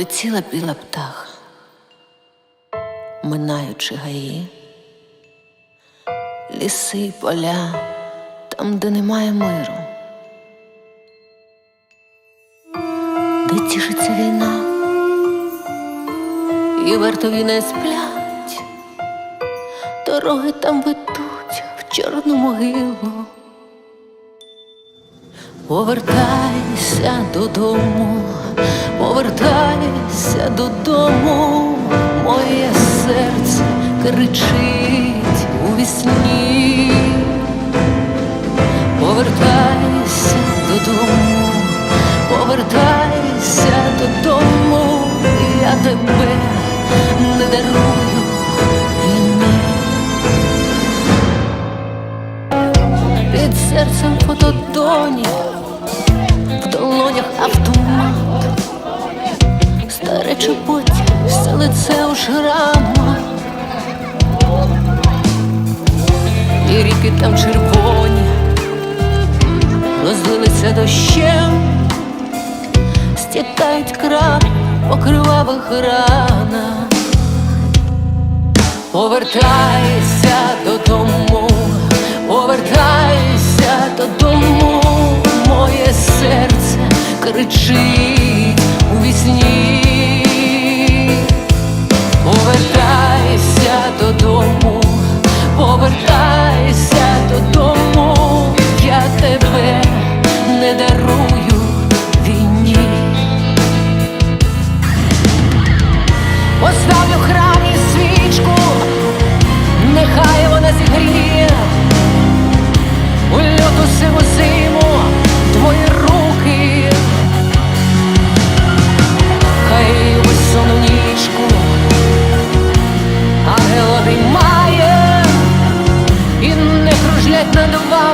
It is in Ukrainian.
Прилетіла біла птаха, минаючи гаї, ліси й поля, там, де немає миру, де тішиться війна, і вартові не сплять, дороги там ведуть в чорну могилу. Повертайся додому, повертайся додому, моє серце кричить у вісні. Повертайся додому, повертайся додому, я тебе шрамах, і ріки там червоні, розлилися дощем, стікають кран по кривавих ранах. Повертайся додому, повертайся додому, моє серце кричить another one.